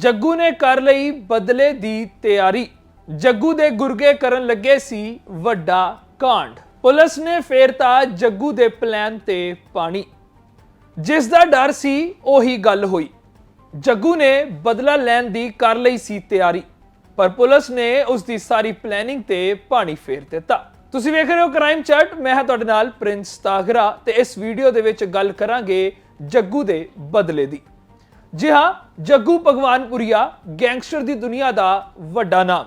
ਜੱਗੂ ਨੇ ਕਰ ਲਈ ਬਦਲੇ ਦੀ ਤਿਆਰੀ। ਜੱਗੂ ਦੇ ਗੁਰਗੇ ਕਰਨ ਲੱਗੇ ਸੀ ਵੱਡਾ ਕਾਂਡ। ਪੁਲਿਸ ਨੇ ਫੇਰਤਾ ਜੱਗੂ ਦੇ ਪਲਾਨ ਤੇ ਪਾਣੀ। ਜਿਸ ਦਾ ਡਰ ਸੀ, ਉਹੀ ਗੱਲ ਹੋਈ। ਜੱਗੂ ਨੇ ਬਦਲਾ ਲੈਣ ਦੀ ਕਰ ਲਈ ਸੀ ਤਿਆਰੀ, ਪਰ ਪੁਲਿਸ ਨੇ ਉਸ ਦੀ ਸਾਰੀ ਪਲੈਨਿੰਗ ਤੇ ਪਾਣੀ ਫੇਰ ਦਿੱਤਾ। ਤੁਸੀਂ ਵੇਖ ਰਹੇ ਹੋ ਕ੍ਰਾਈਮ ਚੈਟ ਮੈਂ ਹਾਂ ਤੁਹਾਡੇ ਨਾਲ ਪ੍ਰਿੰਸ ਤਾਗਰਾ ਤੇ ਇਸ ਵੀਡੀਓ ਦੇ ਵਿੱਚ ਗੱਲ ਕਰਾਂਗੇ ਜੱਗੂ ਦੇ ਬਦਲੇ ਦੀ। ਜੀ ਹਾਂ, ਜੱਗੂ ਭਗਵਾਨਪੁਰੀਆ ਗੈਂਗਸਟਰ ਦੀ ਦੁਨੀਆ ਦਾ ਵੱਡਾ ਨਾਮ।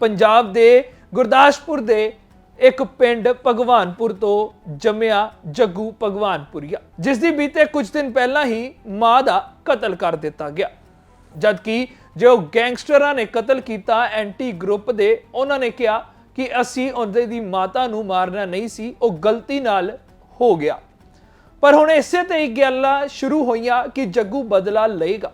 ਪੰਜਾਬ ਦੇ ਗੁਰਦਾਸਪੁਰ ਦੇ ਇੱਕ ਪਿੰਡ ਭਗਵਾਨਪੁਰ ਤੋਂ ਜੰਮਿਆ ਜੱਗੂ ਭਗਵਾਨਪੁਰੀਆ, ਜਿਸ ਦੀ ਬੀਤੇ ਕੁਝ ਦਿਨ ਪਹਿਲਾਂ ਹੀ ਮਾਂ ਦਾ ਕਤਲ ਕਰ ਦਿੱਤਾ ਗਿਆ। ਜਦਕਿ ਜੋ ਗੈਂਗਸਟਰਾਂ ਨੇ ਕਤਲ ਕੀਤਾ, ਐਂਟੀ ਗਰੁੱਪ ਦੇ ਉਹਨਾਂ ਨੇ ਕਿਹਾ ਕਿ ਅਸੀਂ ਉਹਦੇ ਦੀ ਮਾਤਾ ਨੂੰ ਮਾਰਨਾ ਨਹੀਂ ਸੀ, ਉਹ ਗਲਤੀ ਨਾਲ ਹੋ ਗਿਆ। ਪਰ ਹੁਣ ਇਸੇ ਤੇ ਹੀ ਗੱਲਾਂ ਸ਼ੁਰੂ ਹੋਈਆਂ ਕਿ ਜੱਗੂ ਬਦਲਾ ਲਏਗਾ।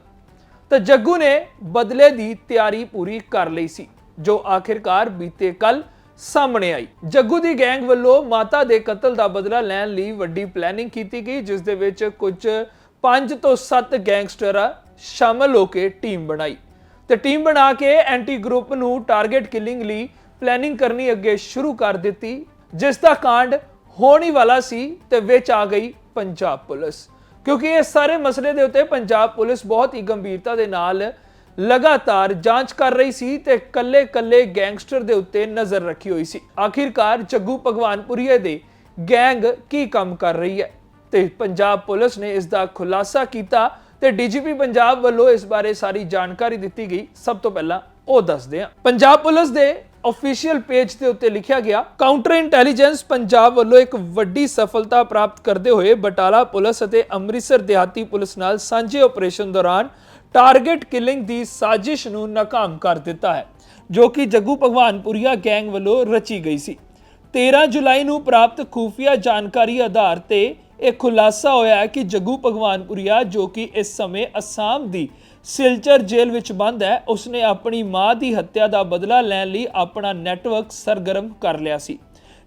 ਤਾਂ ਜੱਗੂ ਨੇ ਬਦਲੇ ਦੀ ਤਿਆਰੀ ਪੂਰੀ ਕਰ ਲਈ ਸੀ, ਜੋ ਆਖਿਰਕਾਰ ਬੀਤੇ ਕੱਲ ਸਾਹਮਣੇ ਆਈ। ਜੱਗੂ ਦੀ ਗੈਂਗ ਵੱਲੋਂ ਮਾਤਾ ਦੇ ਕਤਲ ਦਾ ਬਦਲਾ ਲੈਣ ਲਈ ਵੱਡੀ ਪਲੈਨਿੰਗ ਕੀਤੀ ਗਈ, ਜਿਸ ਦੇ ਵਿੱਚ ਕੁਝ 5 ਤੋਂ 7 ਗੈਂਗਸਟਰ ਸ਼ਾਮਲ ਹੋ ਕੇ ਟੀਮ ਬਣਾਈ। ਤੇ ਟੀਮ ਬਣਾ ਕੇ ਐਂਟੀ ਗਰੁੱਪ ਨੂੰ ਟਾਰਗੇਟ ਕਿਲਿੰਗ ਲਈ ਪਲੈਨਿੰਗ ਕਰਨੀ ਅੱਗੇ ਸ਼ੁਰੂ ਕਰ ਦਿੱਤੀ, ਜਿਸ ਦਾ ਕਾਂਡ ਹੋਣ ਹੀ ਵਾਲਾ ਸੀ ਤੇ ਵਿੱਚ ਆ ਗਈ ਪੰਜਾਬ ਪੁਲਿਸ। ਕਿਉਂਕਿ ਇਸ ਸਾਰੇ ਮਸਲੇ ਦੇ ਉੱਤੇ ਪੰਜਾਬ ਪੁਲਿਸ ਬਹੁਤ ਹੀ ਗੰਭੀਰਤਾ ਦੇ ਨਾਲ ਲਗਾਤਾਰ ਜਾਂਚ ਕਰ ਰਹੀ ਸੀ ਤੇ ਕੱਲੇ-ਕੱਲੇ ਗੈਂਗਸਟਰ ਦੇ ਉੱਤੇ ਨਜ਼ਰ ਰੱਖੀ ਹੋਈ ਸੀ। ਆਖਿਰਕਾਰ ਜੱਗੂ ਭਗਵਾਨਪੁਰੀਏ ਦੇ ਗੈਂਗ ਕੀ ਕੰਮ ਕਰ ਰਹੀ ਹੈ? ਤੇ ਪੰਜਾਬ ਪੁਲਿਸ ਨੇ ਇਸ ਦਾ ਖੁਲਾਸਾ ਕੀਤਾ ਤੇ ਡੀਜੀਪੀ ਪੰਜਾਬ ਵੱਲੋਂ ਇਸ ਬਾਰੇ ਸਾਰੀ ਜਾਣਕਾਰੀ ਦਿੱਤੀ ਗਈ। ਸਭ ਤੋਂ ਪਹਿਲਾਂ ਉਹ ਦੱਸਦੇ ਹਾਂ। ਪੰਜਾਬ ਪੁਲਿਸ ਦੇ ਅਫੀਸ਼ੀਅਲ ਪੇਜ ਦੇ ਉੱਤੇ ਲਿਖਿਆ ਗਿਆ ਕਾਊਂਟਰ ਇੰਟੈਲੀਜੈਂਸ ਪੰਜਾਬ ਵੱਲੋਂ ਇੱਕ ਵੱਡੀ ਸਫਲਤਾ ਪ੍ਰਾਪਤ ਕਰਦੇ ਹੋਏ ਬਟਾਲਾ ਪੁਲਿਸ ਅਤੇ ਅੰਮ੍ਰਿਤਸਰ ਦਿਹਾਤੀ ਪੁਲਿਸ ਨਾਲ ਸਾਂਝੇ ਆਪਰੇਸ਼ਨ ਦੌਰਾਨ ਟਾਰਗੇਟ ਕਿਲਿੰਗ ਦੀ ਸਾਜ਼ਿਸ਼ ਨੂੰ ਨਾਕਾਮ ਕਰ ਦਿੱਤਾ ਹੈ, ਜੋ ਕਿ ਜੱਗੂ ਭਗਵਾਨਪੁਰੀਆ ਗੈਂਗ ਵੱਲੋਂ ਰਚੀ ਗਈ ਸੀ। 13 ਜੁਲਾਈ ਨੂੰ ਪ੍ਰਾਪਤ ਖੂਫੀਆ ਜਾਣਕਾਰੀ ਆਧਾਰ ਤੇ ਇਹ ਖੁਲਾਸਾ ਹੋਇਆ ਕਿ ਜੱਗੂ ਭਗਵਾਨਪੁਰੀਆ, ਜੋ ਕਿ ਇਸ ਸਮੇਂ ਅਸਾਮ ਦੀ ਸਿਲਚਰ ਜੇਲ੍ਹ ਵਿੱਚ ਬੰਦ ਹੈ। ਉਸਨੇ ਆਪਣੀ ਮਾਂ ਦੀ ਹੱਤਿਆ ਦਾ ਬਦਲਾ ਲੈਣ ਲਈ ਆਪਣਾ ਨੈਟਵਰਕ ਸਰਗਰਮ ਕਰ ਲਿਆ ਸੀ।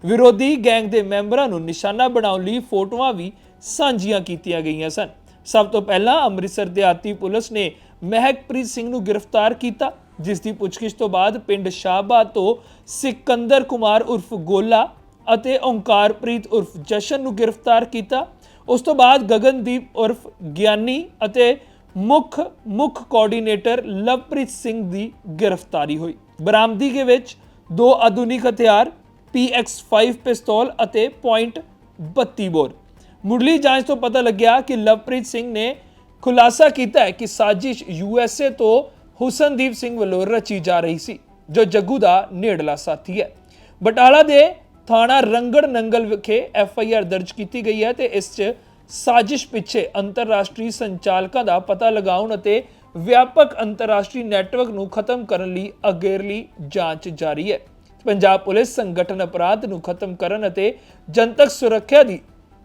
ਵਿਰੋਧੀ ਗੈਂਗ ਦੇ ਮੈਂਬਰਾਂ ਨੂੰ ਨਿਸ਼ਾਨਾ ਬਣਾਉਣ ਲਈ ਫੋਟੋਆਂ ਵੀ ਸਾਂਝੀਆਂ ਕੀਤੀਆਂ ਗਈਆਂ ਸਨ। ਸਭ ਤੋਂ ਪਹਿਲਾਂ ਅੰਮ੍ਰਿਤਸਰ ਦਿਹਾਤੀ ਪੁਲਿਸ ਨੇ ਮਹਿਕਪ੍ਰੀਤ ਸਿੰਘ ਨੂੰ ਗ੍ਰਿਫਤਾਰ ਕੀਤਾ, ਜਿਸ ਦੀ ਪੁੱਛਗਿੱਛ ਤੋਂ ਬਾਅਦ ਪਿੰਡ ਸ਼ਾਹਬਾਦ ਤੋਂ ਸਿਕੰਦਰ ਕੁਮਾਰ ਉਰਫ ਗੋਲਾ ਅਤੇ ਓੰਕਾਰਪ੍ਰੀਤ ਉਰਫ ਜਸ਼ਨ ਨੂੰ ਗ੍ਰਿਫਤਾਰ ਕੀਤਾ। ਉਸ ਤੋਂ ਬਾਅਦ ਗਗਨਦੀਪ ਉਰਫ ਗਿਆਨੀ ਅਤੇ ਮੁੱਖ ਮੁੱਖ ਕੋਆਰਡੀਨੇਟਰ ਲਵਪ੍ਰੀਤ ਸਿੰਘ ਦੀ ਗ੍ਰਿਫਤਾਰੀ ਹੋਈ। ਬਰਾਮਦੀਗੇ ਵਿੱਚ ਦੋ ਆਧੁਨਿਕ ਹਥਿਆਰ PX5 ਪਿਸਤੌਲ ਅਤੇ .32 ਬੋਰ। ਮੁੱਢਲੀ ਜਾਂਚ ਤੋਂ ਪਤਾ ਲੱਗਿਆ ਕਿ ਲਵਪ੍ਰੀਤ ਸਿੰਘ ਨੇ ਖੁਲਾਸਾ ਕੀਤਾ ਹੈ ਕਿ ਸਾਜ਼ਿਸ਼ USA ਤੋਂ ਹੁਸਨਦੀਪ ਸਿੰਘ ਵੱਲੋਂ ਰਚੀ ਜਾ ਰਹੀ ਸੀ, ਜੋ ਜੱਗੂ ਦਾ ਨੇੜਲਾ ਸਾਥੀ ਹੈ। ਬਟਾਲਾ ਦੇ ਥਾਣਾ ਰੰਗੜ ਨੰਗਲ ਵਿਖੇ ਐਫ ਆਈ ਆਰ ਦਰਜ ਕੀਤੀ ਗਈ ਹੈ ਤੇ ਇਸ 'ਚ ਸਾਜ਼ਿਸ਼ ਪਿੱਛੇ ਅੰਤਰਰਾਸ਼ਟਰੀ ਸੰਚਾਲਕਾਂ ਦਾ ਪਤਾ ਲਗਾਉਣ ਅਤੇ ਵਿਆਪਕ ਅੰਤਰਰਾਸ਼ਟਰੀ ਨੈਟਵਰਕ ਨੂੰ ਖਤਮ ਕਰਨ ਲਈ ਅਗੇਰਲੀ ਜਾਂਚ ਜਾਰੀ ਹੈ। ਪੰਜਾਬ ਪੁਲਿਸ ਸੰਗਠਨ ਅਪਰਾਧ ਨੂੰ ਖਤਮ ਕਰਨ ਅਤੇ ਜਨਤਕ ਸੁਰੱਖਿਆ ਦੀ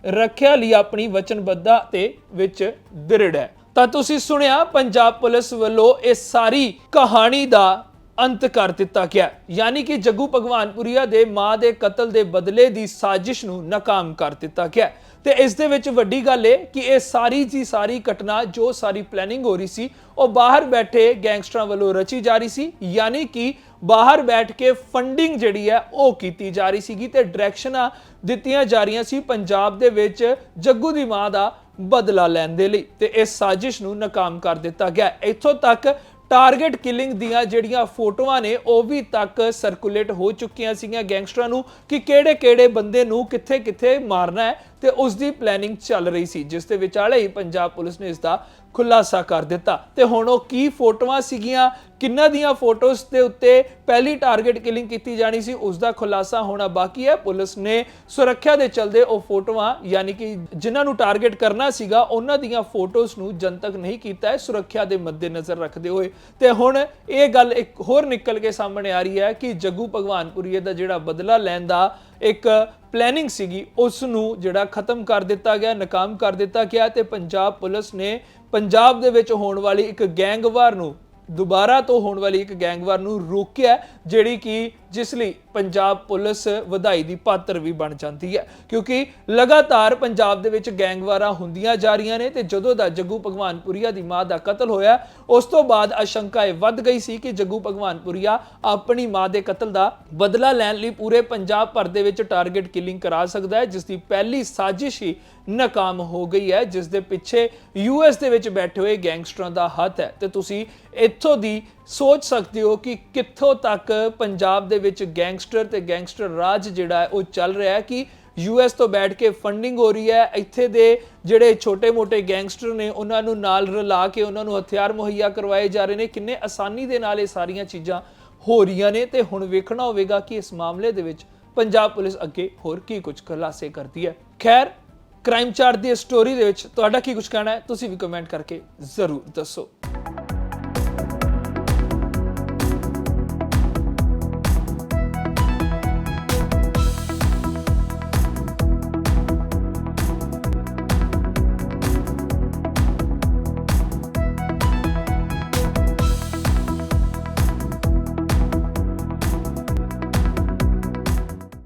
ਰੱਖਿਆ ਲਈ ਆਪਣੀ ਵਚਨਬੱਧਤਾ ਤੇ ਵਿੱਚ ਦ੍ਰਿੜ ਹੈ। ਤਾਂ ਤੁਸੀਂ ਸੁਣਿਆ, ਪੰਜਾਬ ਪੁਲਿਸ ਵੱਲੋਂ ਇਹ ਸਾਰੀ ਕਹਾਣੀ ਦਾ ਅੰਤ ਕਰ ਦਿੱਤਾ ਗਿਆ। ਯਾਨੀ ਕਿ ਜੱਗੂ ਭਗਵਾਨਪੁਰੀਆ ਦੇ ਮਾਂ ਦੇ ਕਤਲ ਦੇ ਬਦਲੇ ਦੀ ਸਾਜ਼ਿਸ਼ ਨੂੰ ਨਾਕਾਮ ਕਰ ਦਿੱਤਾ ਗਿਆ। ਤੇ ਇਸ ਦੇ ਵਿੱਚ ਵੱਡੀ ਗੱਲ ਇਹ ਕਿ ਇਹ ਸਾਰੀ ਦੀ ਸਾਰੀ ਘਟਨਾ, ਜੋ ਸਾਰੀ ਪਲੈਨਿੰਗ ਹੋ ਰਹੀ ਸੀ, ਉਹ ਬਾਹਰ ਬੈਠੇ ਗੈਂਗਸਟਰਾਂ ਵੱਲੋਂ ਰਚੀ ਜਾ ਰਹੀ ਸੀ। ਯਾਨੀ ਕਿ ਬਾਹਰ ਬੈਠ ਕੇ ਫੰਡਿੰਗ ਜਿਹੜੀ ਹੈ, ਉਹ ਕੀਤੀ ਜਾ ਰਹੀ ਸੀਗੀ ਤੇ ਡਾਇਰੈਕਸ਼ਨਾਂ ਦਿੱਤੀਆਂ ਜਾ ਰਹੀਆਂ ਸੀ ਪੰਜਾਬ ਦੇ ਵਿੱਚ ਜੱਗੂ ਦੀ ਮਾਂ ਦਾ ਬਦਲਾ ਲੈਣ ਦੇ ਲਈ। ਤੇ ਇਸ ਸਾਜ਼ਿਸ਼ ਨੂੰ ਨਾਕਾਮ ਕਰ ਦਿੱਤਾ ਗਿਆ। ਇੱਥੋਂ ਤੱਕ ਟਾਰਗੇਟ ਕਿਲਿੰਗ ਦੀਆਂ ਜਿਹੜੀਆਂ ਫੋਟੋਆਂ ਨੇ, ਉਹ ਵੀ ਤੱਕ ਸਰਕੂਲੇਟ ਹੋ ਚੁੱਕੀਆਂ ਸੀਗੀਆਂ ਗੈਂਗਸਟਰਾਂ ਨੂੰ ਕਿ ਕਿਹੜੇ-ਕਿਹੜੇ ਬੰਦੇ ਨੂੰ ਕਿੱਥੇ-ਕਿੱਥੇ ਮਾਰਨਾ ਹੈ। ਤੇ ਉਸ ਦੀ ਪਲੈਨਿੰਗ ਚੱਲ ਰਹੀ ਸੀ, ਜਿਸ ਦੇ ਵਿਚਾਲੇ ਹੀ ਪੰਜਾਬ ਪੁਲਿਸ ਨੇ ਇਸ ਦਾ ਖੁਲਾਸਾ ਕਰ ਦਿੱਤਾ। ਤੇ ਹੁਣ ਉਹ ਕੀ ਫੋਟੋਆਂ ਸੀਗੀਆਂ, ਕਿੰਨਾਂ ਦੀਆਂ ਫੋਟੋਜ਼ ਦੇ ਉੱਤੇ ਪਹਿਲੀ ਟਾਰਗੇਟ ਕਿਲਿੰਗ ਕੀਤੀ ਜਾਣੀ ਸੀ ਉਸ ਦਾ ਖੁਲਾਸਾ ਹੋਣਾ ਬਾਕੀ ਹੈ। ਪੁਲਿਸ ਨੇ ਸੁਰੱਖਿਆ ਦੇ ਚਲਦੇ ਉਹ ਫੋਟੋਆਂ, ਯਾਨੀ ਕਿ ਜਿਨ੍ਹਾਂ ਨੂੰ ਟਾਰਗੇਟ ਕਰਨਾ ਸੀਗਾ, ਉਹਨਾਂ ਦੀਆਂ ਫੋਟੋਜ਼ ਨੂੰ ਜਨਤਕ ਨਹੀਂ ਕੀਤਾ ਹੈ, ਸੁਰੱਖਿਆ ਦੇ ਮੱਦੇਨਜ਼ਰ ਰੱਖਦੇ ਹੋਏ। ਤੇ ਹੁਣ ਇਹ ਗੱਲ ਇੱਕ ਹੋਰ ਨਿਕਲ ਕੇ ਸਾਹਮਣੇ ਆ ਰਹੀ ਹੈ ਕਿ ਜੱਗੂ ਭਗਵਾਨਪੁਰੀਏ ਦਾ ਜਿਹੜਾ ਬਦਲਾ ਲੈਣ ਦਾ ਇੱਕ ਪਲੈਨਿੰਗ ਸੀਗੀ ਉਸ ਨੂੰ ਜਿਹੜਾ ਖਤਮ ਕਰ ਦਿੱਤਾ ਗਿਆ, ਨਾਕਾਮ ਕਰ ਦਿੱਤਾ ਗਿਆ ਤੇ ਪੰਜਾਬ ਪੁਲਿਸ ਨੇ ਪੰਜਾਬ ਦੇ ਵਿੱਚ ਹੋਣ ਵਾਲੀ ਇੱਕ ਗੈਂਗਵਾਰ ਨੂੰ ਦੁਬਾਰਾ ਤੋਂ ਹੋਣ ਵਾਲੀ ਇੱਕ ਗੈਂਗਵਾਰ ਨੂੰ ਰੋਕਿਆ, ਜਿਹੜੀ ਕਿ ਜਿਸ ਲਈ ਪੰਜਾਬ ਪੁਲਿਸ ਵਧਾਈ ਦੀ ਪਾਤਰ ਵੀ ਬਣ ਜਾਂਦੀ ਹੈ। ਕਿਉਂਕਿ ਲਗਾਤਾਰ ਪੰਜਾਬ ਦੇ ਵਿੱਚ ਗੈਂਗਵਾਰਾਂ ਹੁੰਦੀਆਂ ਜਾ ਰਹੀਆਂ ਨੇ ਤੇ ਜਦੋਂ ਦਾ ਜੱਗੂ ਭਗਵਾਨਪੁਰੀਆ ਦੀ ਮਾਂ ਦਾ ਕਤਲ ਹੋਇਆ, ਉਸ ਤੋਂ ਬਾਅਦ ਆਸ਼ੰਕਾ ਇਹ ਵੱਧ ਗਈ ਸੀ ਕਿ ਜੱਗੂ ਭਗਵਾਨਪੁਰੀਆ ਆਪਣੀ ਮਾਂ ਦੇ ਕਤਲ ਦਾ ਬਦਲਾ ਲੈਣ ਲਈ ਪੂਰੇ ਪੰਜਾਬ ਭਰ ਦੇ ਵਿੱਚ ਟਾਰਗੇਟ ਕਿਲਿੰਗ ਕਰਾ ਸਕਦਾ ਹੈ, ਜਿਸ ਦੀ ਪਹਿਲੀ ਸਾਜ਼ਿਸ਼ ਹੀ ਨਾਕਾਮ ਹੋ ਗਈ ਹੈ, ਜਿਸ ਦੇ ਪਿੱਛੇ ਯੂਐਸ ਦੇ ਵਿੱਚ ਬੈਠੇ ਹੋਏ ਗੈਂਗਸਟਰਾਂ ਦਾ ਹੱਥ ਹੈ। ਤੇ ਤੁਸੀਂ ਇੱਥੋਂ ਦੀ ਸੋਚ ਸਕਦੇ ਹੋ ਕਿ ਕਿੱਥੋਂ ਤੱਕ ਪੰਜਾਬ ਦੇ ਵਿੱਚ ਗੈਂਗਸਟਰ ਤੇ ਗੈਂਗਸਟਰ ਰਾਜ ਜਿਹੜਾ ਹੈ, ਉਹ ਚੱਲ ਰਿਹਾ ਹੈ ਕਿ ਯੂਐਸ ਤੋਂ ਬੈਠ ਕੇ ਫੰਡਿੰਗ ਹੋ ਰਹੀ ਹੈ। ਇੱਥੇ ਦੇ ਜਿਹੜੇ ਛੋਟੇ-ਮੋਟੇ ਗੈਂਗਸਟਰ ਨੇ, ਉਹਨਾਂ ਨੂੰ ਨਾਲ ਰਲਾ ਕੇ ਉਹਨਾਂ ਨੂੰ ਹਥਿਆਰ ਮੁਹੱਈਆ ਕਰਵਾਏ ਜਾ ਰਹੇ ਨੇ। ਕਿੰਨੇ ਆਸਾਨੀ ਦੇ ਨਾਲ ਇਹ ਸਾਰੀਆਂ ਚੀਜ਼ਾਂ ਹੋ ਰਹੀਆਂ ਨੇ ਤੇ ਹੁਣ ਵੇਖਣਾ ਹੋਵੇਗਾ ਕਿ ਇਸ ਮਾਮਲੇ ਦੇ ਵਿੱਚ ਪੰਜਾਬ ਪੁਲਿਸ ਅੱਗੇ ਹੋਰ ਕੀ ਕੁਝ ਖੁਲਾਸੇ ਕਰਦੀ ਹੈ। ਖੈਰ ਕ੍ਰਾਈਮ ਚਾਰਟ ਦੀ ਇਸ ਸਟੋਰੀ ਦੇ ਵਿੱਚ ਤੁਹਾਡਾ ਕੀ ਕੁਝ ਕਹਿਣਾ ਹੈ, ਤੁਸੀਂ ਵੀ ਕਮੈਂਟ ਕਰਕੇ ਜ਼ਰੂਰ ਦੱਸੋ।